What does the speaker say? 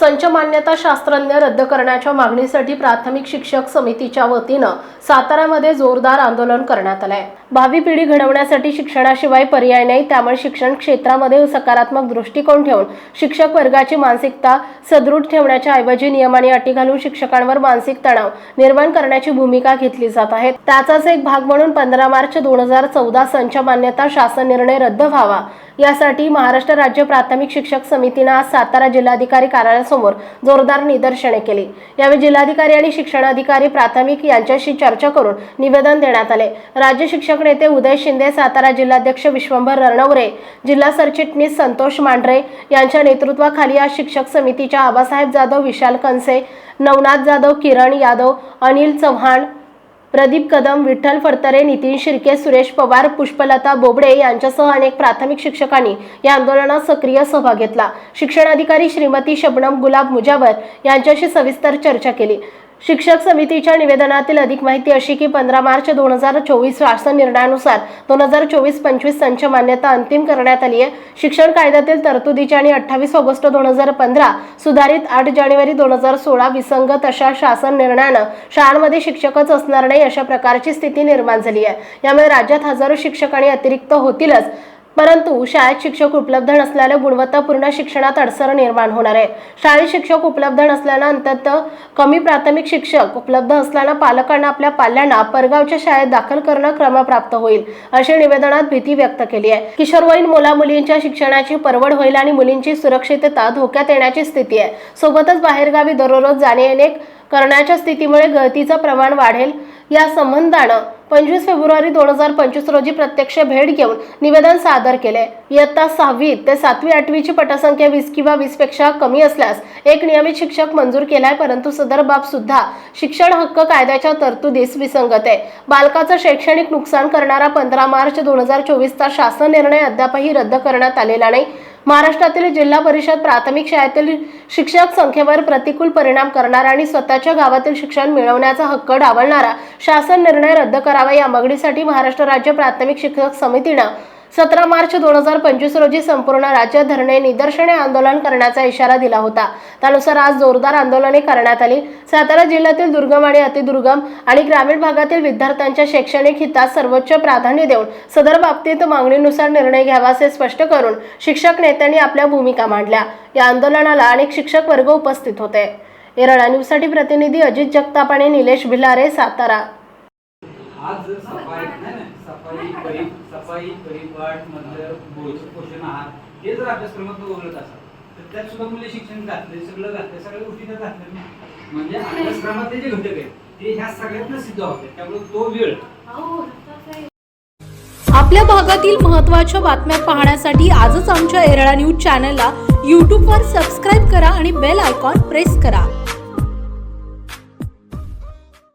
संच मान्यता शास्त्रज्ञ रद्द करण्याच्या मागणीसाठी प्राथमिक शिक्षक समितीच्या वतीनं साताऱ्यामध्ये जोरदार आंदोलन करण्यात आलंय. भावी पिढी घडवण्यासाठी शिक्षणाशिवाय पर्याय नाही त्यामुळे शिक्षण क्षेत्रामध्ये सकारात्मक दृष्टिकोन ठेवून शिक्षक वर्गाची मानसिकता सदृढ ठेवण्याच्या ऐवजी नियम आणि अटी घालून शिक्षकांवर मानसिक तणाव निर्माण करण्याची भूमिका घेतली जात आहे. त्याचाच एक भाग म्हणून पंधरा मार्च दोन हजार चौदा संच मान्यता शासन निर्णय रद्द व्हावा. यासाठी महाराष्ट्र राज्य प्राथमिक शिक्षक समितीनं आज सातारा जिल्हाधिकारी कार्यालयासमोर जोरदार निदर्शने केली. यावेळी जिल्हाधिकारी आणि शिक्षणाधिकारी प्राथमिक यांच्याशी चर्चा करून निवेदन देण्यात आले. राज्य शिक्षक नेते उदय शिंदे सातारा जिल्हाध्यक्ष विश्वंभर रणवरे जिल्हा सरचिटणीस संतोष मांढरे यांच्या नेतृत्वाखाली आज शिक्षक समितीच्या आबासाहेब जाधव विशाल कनसे नवनाथ जाधव किरण यादव अनिल चव्हाण प्रदीप कदम विठ्ठल फडतरे नितीन शिर्के सुरेश पवार पुष्पलता बोबडे यांच्यासह अनेक प्राथमिक शिक्षकांनी या आंदोलनात सक्रिय सहभाग घेतला. शिक्षणाधिकारी श्रीमती शबनम गुलाब मुजावर यांच्याशी सविस्तर चर्चा केली. शिक्षक समितीच्या निवेदनातील अधिक माहिती अशी की पंधरा मार्च दोन हजार चोवीस शासन निर्णयानुसार दोन हजार चोवीस पंचवीस संच मान्यता अंतिम करण्यात आली आहे. शिक्षण कायद्यातील तरतुदीच्या आणि अठ्ठावीस ऑगस्ट दोन हजार पंधरा सुधारित आठ जानेवारी दोन हजार सोळा विसंगत अशा शासन निर्णयानं शाळांमध्ये शिक्षकच असणार नाही अशा प्रकारची स्थिती निर्माण झाली आहे. यामुळे राज्यात हजारो शिक्षक आणि अतिरिक्त होतीलच. परंतु शाळेत शिक्षक उपलब्ध नसल्याने गुणवत्तापूर्ण शिक्षणात अडसर निर्माण होणार आहे. शाळेत शिक्षक उपलब्ध नसल्यानं अंतत कमी प्राथमिक शिक्षक उपलब्ध असल्यानं पालकांना आपल्या पाल्यांना परगावच्या शाळेत दाखल करणं क्रमप्राप्त होईल अशी निवेदनात भीती व्यक्त केली आहे. किशोरवयीन मुला मुलींच्या शिक्षणाची परवड होईल आणि मुलींची सुरक्षितता धोक्यात येण्याची स्थिती आहे. सोबतच बाहेरगावी दररोज जाणे येणे करण्याच्या स्थितीमुळे गळतीचं प्रमाण वाढेल. या संबंधानं पंचवीस फेब्रुवारी दोन हजार पंचवीस रोजी प्रत्यक्ष भेट घेऊन निवेदन सादर केले. इयत्ता सहावी ते सातवी आठवीची पटसंख्या वीस किंवा वीसपेक्षा कमी असल्यास एक नियमित शिक्षक मंजूर केलाय परंतु सदर बाब सुद्धा शिक्षण हक्क कायद्याच्या तरतुदीस विसंगत आहे. बालकाचं शैक्षणिक नुकसान करणारा पंधरा मार्च दोन हजार चोवीसचा शासन निर्णय अद्यापही रद्द करण्यात आलेला नाही. महाराष्ट्रातील जिल्हा परिषद प्राथमिक शाळेतील शिक्षक संख्येवर प्रतिकूल परिणाम करणारा आणि स्वतःच्या गावातील शिक्षण मिळवण्याचा हक्क डावलणारा शासन निर्णय रद्द करावा या मागणीसाठी महाराष्ट्र राज्य प्राथमिक शिक्षक समितीनं सतरा मार्च दोन हजार पंचवीस रोजी संपूर्ण राज्यात धरणे निदर्शने आंदोलन करण्याचा इशारा दिला होता. त्यानुसार आज जोरदार आंदोलने करण्यात आली. सातारा जिल्ह्यातील दुर्गम आणि अतिदुर्गम आणि ग्रामीण भागातील विद्यार्थ्यांच्या शैक्षणिक हितास सर्वोच्च प्राधान्य देऊन सदर बाबतीत मागणीनुसार निर्णय घ्यावा असे स्पष्ट करून शिक्षक नेत्यांनी आपल्या भूमिका मांडल्या. या आंदोलनाला अनेक शिक्षक वर्ग उपस्थित होते. एरळा न्यूजसाठी प्रतिनिधी अजित जगताप आणि निलेश भिलारे सातारा आज जर सफाई नाही नाही सफाई परि सफाई परिपाठ मधलं भोज पोषण आहार हे जर अभ्यासक्रमात बोलत असाल तर त्यात सुद्धा मुले शिक्षण घातले सगळं घातलं सगळ्या गोष्टी त्यात घातल्या म्हणजे अभ्यासक्रमातले जे घटक आहेत ते ह्या सगळ्यातनं सिद्ध होते. त्यामुळे तो वेळ. आपल्या भागातील महत्त्वाच्या बातम्या पाहण्यासाठी आजच आमच्या एरळा न्यूज चॅनलला यूट्यूबवर सबस्क्राईब करा आणि बेल आयकॉन प्रेस करा.